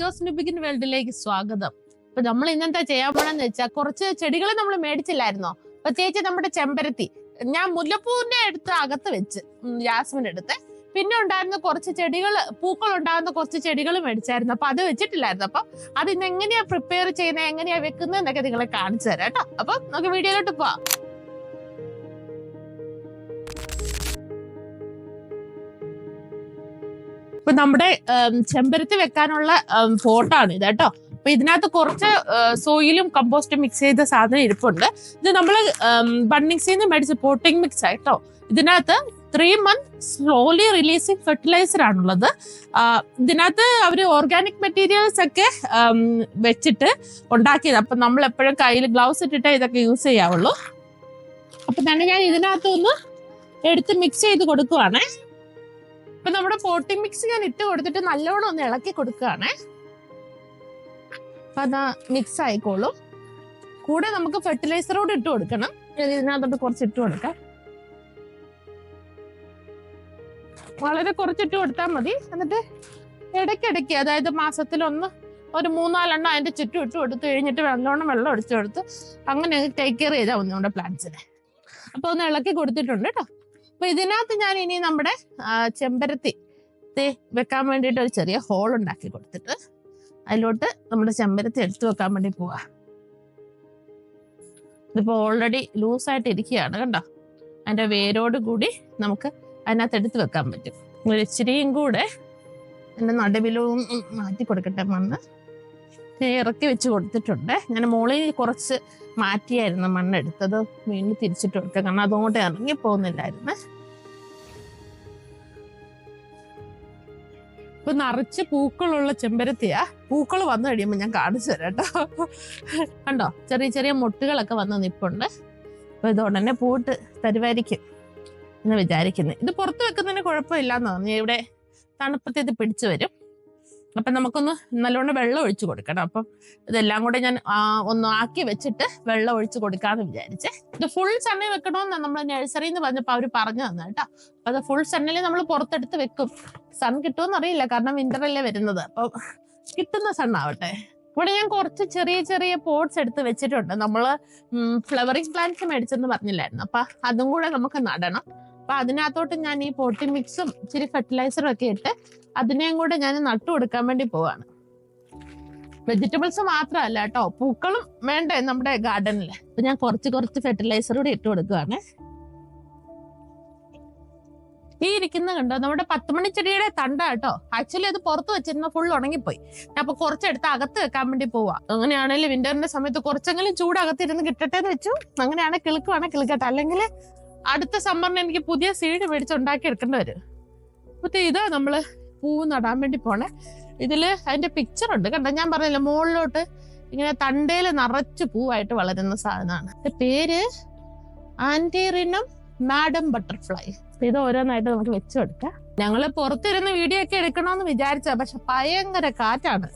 ലിജോസ് begin വേൾഡിലേക്ക് സ്വാഗതം. അപ്പൊ നമ്മൾ ഇന്നത്തെ ചെയ്യാൻ പോണെന്ന് വെച്ചാൽ കുറച്ച് ചെടികൾ നമ്മൾ മേടിച്ചില്ലായിരുന്നോ? പ്രത്യേകിച്ച് നമ്മുടെ ചെമ്പരത്തി ഞാൻ മുല്ലപ്പൂവിന്റെ എടുത്ത് അകത്ത് വെച്ച് ജാസ്മിൻ എടുത്ത്. പിന്നെ ഉണ്ടായിരുന്ന കുറച്ച് ചെടികൾ പൂക്കൾ ഉണ്ടാകുന്ന കുറച്ച് ചെടികൾ മേടിച്ചായിരുന്നു. അപ്പൊ അത് വെച്ചിട്ടില്ലായിരുന്നു. അപ്പൊ അത് ഇന്ന് എങ്ങനെയാ പ്രിപ്പയർ ചെയ്യുന്നത് എങ്ങനെയാ വെക്കുന്നത് എന്നൊക്കെ നിങ്ങളെ കാണിച്ചു തരാം കേട്ടോ. അപ്പൊ നമുക്ക് വീഡിയോയിലോട്ട് പോവാം. ഇപ്പൊ നമ്മുടെ ചെമ്പരത്തി വെക്കാനുള്ള ഫോട്ടോ ആണ് ഇത് കേട്ടോ. അപ്പൊ ഇതിനകത്ത് കുറച്ച് സോയിലും കമ്പോസ്റ്റും മിക്സ് ചെയ്ത സാധനം ഇരിപ്പുണ്ട്. ഇത് നമ്മൾ ബണ്ണിങ്സിൽ നിന്ന് മേടിച്ച പോട്ടിംഗ് മിക്സ് ആയിട്ടോ ഇതിനകത്ത് three month slowly releasing fertiliser ആണുള്ളത്. ഇതിനകത്ത് അവർ ഓർഗാനിക് മെറ്റീരിയൽസ് ഒക്കെ വെച്ചിട്ട് ഉണ്ടാക്കിയത്. അപ്പൊ നമ്മൾ എപ്പോഴും കയ്യിൽ ഗ്ലൗസ് ഇട്ടിട്ടേ ഇതൊക്കെ യൂസ് ചെയ്യാവുള്ളൂ. അപ്പൊ തന്നെ ഞാൻ ഇതിനകത്തൊന്ന് എടുത്ത് മിക്സ് ചെയ്ത് കൊടുക്കുവാണേ. ഇപ്പൊ നമ്മുടെ പോട്ടിംഗ് മിക്സ് ഞാൻ ഇട്ട് കൊടുത്തിട്ട് നല്ലോണം ഒന്ന് ഇളക്കി കൊടുക്കുകയാണേ. അപ്പൊ അതാ മിക്സ് ആയിക്കോളും. കൂടെ നമുക്ക് ഫെർട്ടിലൈസർ കൂടെ ഇട്ട് കൊടുക്കണം. ഞാൻ ഇതിനകത്തോട്ട് കുറച്ച് ഇട്ട് കൊടുക്കാം. വളരെ കുറച്ച് ഇട്ട് കൊടുത്താൽ മതി. എന്നിട്ട് ഇടയ്ക്കിടയ്ക്ക് അതായത് മാസത്തിലൊന്ന് ഒരു മൂന്നാലെണ്ണം അതിന്റെ ചുറ്റും ഇട്ട് കൊടുത്ത് കഴിഞ്ഞിട്ട് നല്ലോണം വെള്ളം ഒഴിച്ചു കൊടുത്ത് അങ്ങനെ ടേക്ക് കെയർ ചെയ്താൽ മതി നമ്മുടെ പ്ലാന്റ്സിനെ അപ്പൊ ഒന്ന് ഇളക്കി കൊടുത്തിട്ടുണ്ട് കേട്ടോ. അപ്പൊ ഇതിനകത്ത് ഞാൻ ഇനി നമ്മുടെ ചെമ്പരത്തി വെക്കാൻ വേണ്ടിയിട്ട് ഒരു ചെറിയ ഹോൾ ഉണ്ടാക്കി കൊടുത്തിട്ട് അതിലോട്ട് നമ്മുടെ ചെമ്പരത്തി എടുത്തു വെക്കാൻ വേണ്ടി പോവാ. ഇതിപ്പോ ഓൾറെഡി ലൂസായിട്ട് ഇരിക്കുകയാണ് കണ്ടോ? അതിന്റെ വേരോട് കൂടി നമുക്ക് അതിനകത്ത് എടുത്ത് വെക്കാൻ പറ്റും. ഒരു ഇച്ചിരിയും കൂടെ എന്റെ നടുവിലും മാറ്റി കൊടുക്കട്ടെ മണ്ണ്. ഇറക്കി വെച്ച് കൊടുത്തിട്ടുണ്ട്. ഞാൻ മുകളിൽ കുറച്ച് മാറ്റിയായിരുന്നു മണ്ണ് എടുത്തത് വീണ്ടും തിരിച്ചിട്ട് കൊടുക്കുക കാരണം അതുകൊണ്ട് ഇറങ്ങി പോകുന്നില്ലായിരുന്നു. ഇപ്പൊ നിറച്ച് പൂക്കളുള്ള ചെമ്പരത്തിയാ. പൂക്കൾ വന്നു കഴിയുമ്പോൾ ഞാൻ കാണിച്ചു തരാം കേട്ടോ. കണ്ടോ? ചെറിയ ചെറിയ മുട്ടുകളൊക്കെ വന്ന് നിപ്പുണ്ട്. അപ്പൊ ഇത് ഉടനെ പൂട്ട് തരുവായിരിക്കും എന്ന് വിചാരിക്കുന്നത് ഇത് പുറത്ത് വെക്കുന്നതിന് കുഴപ്പമില്ലാന്ന് തോന്നി ഇവിടെ തണുപ്പത്ത് ഇത് പിടിച്ചു വരും. അപ്പൊ നമുക്കൊന്ന് നല്ലോണം വെള്ളം ഒഴിച്ചു കൊടുക്കണം. അപ്പം ഇതെല്ലാം കൂടെ ഞാൻ ഒന്ന് ആക്കി വെച്ചിട്ട് വെള്ളം ഒഴിച്ചു കൊടുക്കാമെന്ന് വിചാരിച്ചേ. ഇത് ഫുൾ ചെണ്ണ വെക്കണമെന്ന് നമ്മൾ നഴ്സറി എന്ന് പറഞ്ഞപ്പോൾ അവർ പറഞ്ഞു തന്നെ കേട്ടോ. അപ്പം അത് ഫുൾ ചെണ്ണയിൽ നമ്മൾ പുറത്തെടുത്ത് വെക്കും. സൺ കിട്ടുമെന്ന് അറിയില്ല. കാരണം വിന്റർ അല്ലേ വരുന്നത്. അപ്പം കിട്ടുന്ന സണ്ണാവട്ടെ ഇവിടെ ഞാൻ കുറച്ച് ചെറിയ ചെറിയ പോട്ട്സ് എടുത്ത് വെച്ചിട്ടുണ്ട്. നമ്മൾ ഫ്ലവറിങ് പ്ലാന്റ്സ് മേടിച്ചെന്ന് പറഞ്ഞില്ലായിരുന്നു. അപ്പം അതും കൂടെ നമുക്ക് നടണം. അപ്പൊ അതിനകത്തോട്ട് ഞാൻ ഈ പോട്ടി മിക്സും ഇച്ചിരി ഫെർട്ടിലൈസറും ഒക്കെ ഇട്ട് അതിനെയും കൂടെ ഞാൻ നട്ടു കൊടുക്കാൻ വേണ്ടി പോവാണ്. വെജിറ്റബിൾസ് മാത്രമല്ല കേട്ടോ പൂക്കളും വേണ്ടേ നമ്മുടെ ഗാർഡനിൽ അപ്പൊ ഞാൻ കുറച്ച് കുറച്ച് ഫെർട്ടിലൈസർ കൂടി ഇട്ട് കൊടുക്കുവാണ്. ഈ ഇരിക്കുന്ന കണ്ടോ നമ്മുടെ പത്തുമണി ചെടിയുടെ തണ്ട കേട്ടോ. ആക്ച്വലി അത് പുറത്ത് വെച്ചിരുന്ന ഫുൾ ഉണങ്ങിപ്പോയി. അപ്പൊ കുറച്ചെടുത്ത് അകത്ത് വെക്കാൻ വേണ്ടി പോവാ. അങ്ങനെയാണെങ്കിൽ വിന്ററിന്റെ സമയത്ത് കുറച്ചെങ്കിലും ചൂട് അകത്തിരുന്ന് കിട്ടട്ടെ എന്ന് വെച്ചു. അങ്ങനെയാണെങ്കിൽ കിളിക്കുവാണെങ്കിൽ കിളുക്കട്ടെ. അല്ലെങ്കിൽ അടുത്ത സമ്മറിന് എനിക്ക് പുതിയ സീഡ് മേടിച്ച് ഉണ്ടാക്കി എടുക്കേണ്ടി വരും അപ്പത്തെ ഇതാ നമ്മൾ പൂവ് നടാൻ വേണ്ടി പോണേ. ഇതിൽ അതിന്റെ പിക്ചർ ഉണ്ട് കണ്ടോ? ഞാൻ പറഞ്ഞില്ല മുകളിലോട്ട് ഇങ്ങനെ തണ്ടേൽ നിറച്ച് പൂവായിട്ട് വളരുന്ന സാധനമാണ്. പേര് ആന്റിറിനം മാഡം ബട്ടർഫ്ലൈ. ഇത് ഓരോന്നായിട്ട് നമുക്ക് വെച്ചു കൊടുക്കാം ഞങ്ങൾ പുറത്തിരുന്ന് വീഡിയോ ഒക്കെ എടുക്കണമെന്ന് വിചാരിച്ച പക്ഷെ ഭയങ്കര കാറ്റാണ്.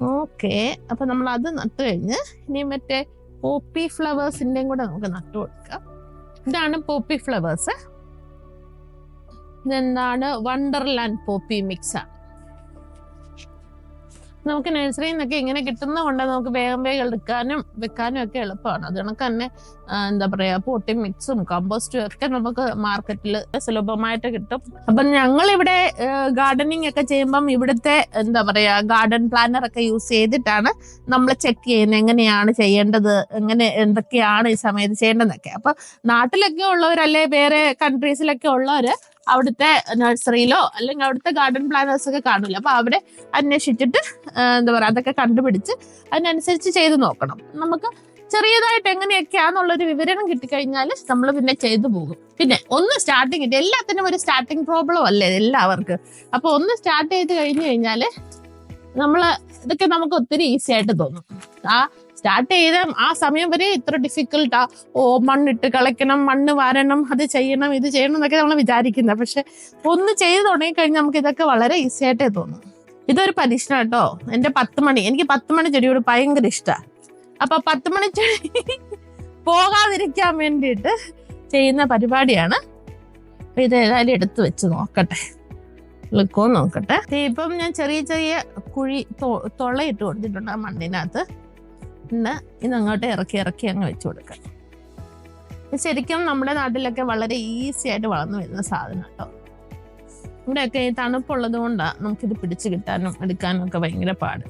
ഓക്കെ അപ്പൊ നമ്മൾ അത് നട്ടു കഴിഞ്ഞ് ഇനി മറ്റേ പോപ്പി ഫ്ലവേഴ്സിന്റെയും കൂടെ നമുക്ക് നട്ടു കൊടുക്കാം. ഇതാണ് പോപ്പി ഫ്ലവേഴ്സ്. ഇതെന്താണ്? വണ്ടർലാൻഡ് പോപ്പി മിക്സ് നമുക്ക് നഴ്സറിയിൽ നിന്നൊക്കെ ഇങ്ങനെ കിട്ടുന്ന കൊണ്ട് നമുക്ക് വേഗം വേഗം എടുക്കാനും വെക്കാനും ഒക്കെ എളുപ്പമാണ്. അത് കണക്ക് തന്നെ എന്താ പറയാ പോട്ടി മിക്സും കമ്പോസ്റ്റും ഒക്കെ നമുക്ക് മാർക്കറ്റിൽ സുലഭമായിട്ട് കിട്ടും. അപ്പം ഞങ്ങൾ ഇവിടെ ഗാർഡനിങ് ഒക്കെ ചെയ്യുമ്പം ഇവിടുത്തെ എന്താ പറയാ ഗാർഡൻ പ്ലാനർ ഒക്കെ യൂസ് ചെയ്തിട്ടാണ് നമ്മൾ ചെക്ക് ചെയ്യുന്നത്. എങ്ങനെയാണ് ചെയ്യേണ്ടത്? എങ്ങനെ എന്തൊക്കെയാണ് ഈ സമയത്ത് ചെയ്യേണ്ടതെന്നൊക്കെ. അപ്പൊ നാട്ടിലൊക്കെ ഉള്ളവരല്ലേ വേറെ കൺട്രീസിലൊക്കെ ഉള്ളവര് അവിടുത്തെ നഴ്സറിയിലോ അല്ലെങ്കിൽ അവിടുത്തെ ഗാർഡൻ പ്ലാനേഴ്സ് ഒക്കെ കാണില്ല? അപ്പൊ അവിടെ അന്വേഷിച്ചിട്ട് എന്താ പറയാ അതൊക്കെ കണ്ടുപിടിച്ച് അതിനനുസരിച്ച് ചെയ്ത് നോക്കണം. നമുക്ക് ചെറിയതായിട്ട് എങ്ങനെയൊക്കെയാന്നുള്ളൊരു വിവരണം കിട്ടിക്കഴിഞ്ഞാൽ നമ്മൾ പിന്നെ ചെയ്തു പോകും. പിന്നെ ഒന്ന് സ്റ്റാർട്ടിങ് കിട്ടി. എല്ലാത്തിനും ഒരു സ്റ്റാർട്ടിങ് പ്രോബ്ലം അല്ലേ എല്ലാവർക്കും? അപ്പൊ ഒന്ന് സ്റ്റാർട്ട് ചെയ്ത് കഴിഞ്ഞു കഴിഞ്ഞാൽ നമ്മൾ ഇതൊക്കെ നമുക്ക് ഒത്തിരി ഈസി ആയിട്ട് തോന്നും. ആ സ്റ്റാർട്ട് ചെയ്ത ആ സമയം വരെ ഇത്ര ഡിഫിക്കൽട്ടാ ഓ മണ്ണിട്ട് കളയ്ക്കണം മണ്ണ് വരണം അത് ചെയ്യണം ഇത് ചെയ്യണം എന്നൊക്കെ നമ്മൾ വിചാരിക്കുന്നത് പക്ഷെ ഒന്ന് ചെയ്ത് തുടങ്ങി കഴിഞ്ഞാൽ നമുക്ക് ഇതൊക്കെ വളരെ ഈസി ആയിട്ടേ തോന്നും. ഇതൊരു പരീക്ഷണം കേട്ടോ എന്റെ പത്ത് മണി. എനിക്ക് പത്ത് മണി ചെടിയോട് ഭയങ്കര ഇഷ്ടമാണ് അപ്പൊ പത്ത് മണി ചെടി പോകാതിരിക്കാൻ വേണ്ടിയിട്ട് ചെയ്യുന്ന പരിപാടിയാണ്. അപ്പൊ ഇത് ഏതായാലും എടുത്ത് വെച്ച് നോക്കട്ടെ. നിൽക്കുമോ നോക്കട്ടെ. ഇപ്പം ഞാൻ ചെറിയ ചെറിയ കുഴി തൊ- ഇട്ട് കൊടുത്തിട്ടുണ്ട് ആ മണ്ണിനകത്ത്. പിന്നെ ഇതങ്ങോട്ട് ഇറക്കി ഇറക്കി അങ്ങ് വെച്ച് കൊടുക്കാം. ശരിക്കും നമ്മുടെ നാട്ടിലൊക്കെ വളരെ ഈസി ആയിട്ട് വളർന്നു വരുന്ന സാധനം കേട്ടോ. ഇവിടെയൊക്കെ ഈ തണുപ്പുള്ളത് കൊണ്ടാണ് നമുക്കിത് പിടിച്ചു കിട്ടാനും എടുക്കാനും ഒക്കെ ഭയങ്കര പാട്.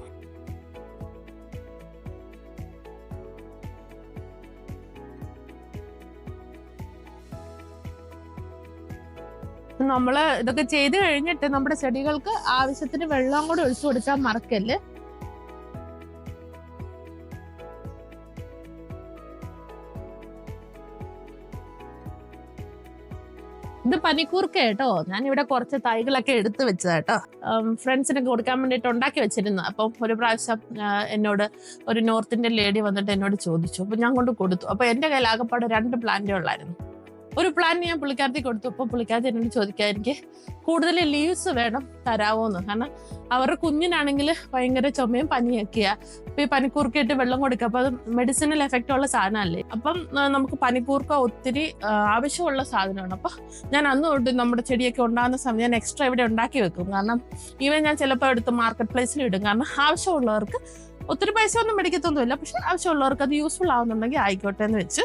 നമ്മൾ ഇതൊക്കെ ചെയ്ത് കഴിഞ്ഞിട്ട് നമ്മുടെ ചെടികൾക്ക് ആവശ്യത്തിന് വെള്ളം കൂടെ ഒഴിച്ചു കൊടുക്കാൻ മറക്കല്ല്. ഇത് പനിക്കൂർക്ക കേട്ടോ. ഞാൻ ഇവിടെ കുറച്ച് തൈകളൊക്കെ എടുത്തു വെച്ചത് കേട്ടോ. ഫ്രണ്ട്സിനൊക്കെ കൊടുക്കാൻ വേണ്ടിയിട്ട് ഉണ്ടാക്കി വെച്ചിരുന്നു. അപ്പം ഒരു പ്രാവശ്യം എന്നോട് ഒരു നോർത്ത് ഇന്ത്യൻ ലേഡി വന്നിട്ട് എന്നോട് ചോദിച്ചു. അപ്പൊ ഞാൻ കൊണ്ട് കൊടുത്തു. അപ്പൊ എന്റെ കയ്യിൽ ആകെപ്പാടെ രണ്ട് പ്ലാന്റേ ഉള്ളായിരുന്നു. ഒരു പ്ലാൻ ഞാൻ പുള്ളിക്കാരത്തി കൊടുത്തു. അപ്പോൾ പുള്ളിക്കാരത്തി എന്നോട് ചോദിക്കാൻ എനിക്ക് കൂടുതൽ ലീവ്സ് വേണം തരാവോന്ന്. കാരണം അവരുടെ കുഞ്ഞിനാണെങ്കിൽ ഭയങ്കര ചുമയും പനിയൊക്കെയാ. അപ്പൊ ഈ പനിക്കൂർക്കിട്ട് വെള്ളം കൊടുക്കുക. അപ്പൊ അത് മെഡിസിനൽ എഫക്റ്റ് ഉള്ള സാധനമല്ലേ? അപ്പം നമുക്ക് പനിക്കൂർക്ക ഒത്തിരി ആവശ്യമുള്ള സാധനമാണ്. അപ്പൊ ഞാൻ അന്ന് തൊട്ട് നമ്മുടെ ചെടിയൊക്കെ ഉണ്ടാകുന്ന സമയം ഞാൻ എക്സ്ട്രാ ഇവിടെ ഉണ്ടാക്കി വെക്കും. കാരണം ഈവൻ ഞാൻ ചിലപ്പോൾ എടുത്ത് മാർക്കറ്റ് പ്ലേസിൽ ഇടും. കാരണം ആവശ്യമുള്ളവർക്ക് ഒത്തിരി പൈസ ഒന്നും മേടിക്കത്തൊന്നുമില്ല. പക്ഷെ ആവശ്യമുള്ളവർക്ക് അത് യൂസ്ഫുൾ ആവുന്നുണ്ടെങ്കിൽ ആയിക്കോട്ടെ എന്ന് വെച്ച്.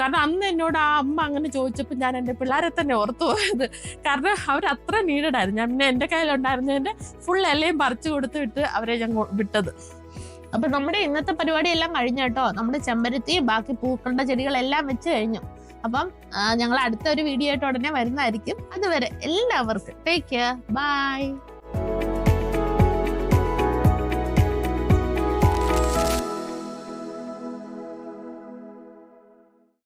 കാരണം അന്ന് എന്നോട് ആ അമ്മ അങ്ങനെ ചോദിച്ചപ്പോൾ ഞാൻ എന്റെ പിള്ളേരെ തന്നെ ഓർത്തു പോയത്. കാരണം അവർ അത്ര നീഡഡായിരുന്നു ഞാൻ പിന്നെ എന്റെ കയ്യിലുണ്ടായിരുന്നതിന്റെ ഫുൾ ഇലയും പറിച്ചു കൊടുത്ത് വിട്ട് അവരെ ഞാൻ വിട്ടത്. അപ്പൊ നമ്മുടെ ഇന്നത്തെ പരിപാടി എല്ലാം കഴിഞ്ഞു കേട്ടോ. നമ്മുടെ ചെമ്പരത്തി ബാക്കി പൂക്കളുടെ ചെടികളെല്ലാം വെച്ച് കഴിഞ്ഞു. അപ്പം ഞങ്ങൾ അടുത്ത ഒരു വീഡിയോ ആയിട്ട് ഉടനെ വരുന്നതായിരിക്കും. അതുവരെ എല്ലാവർക്കും ടേക്ക് കെയർ ബൈ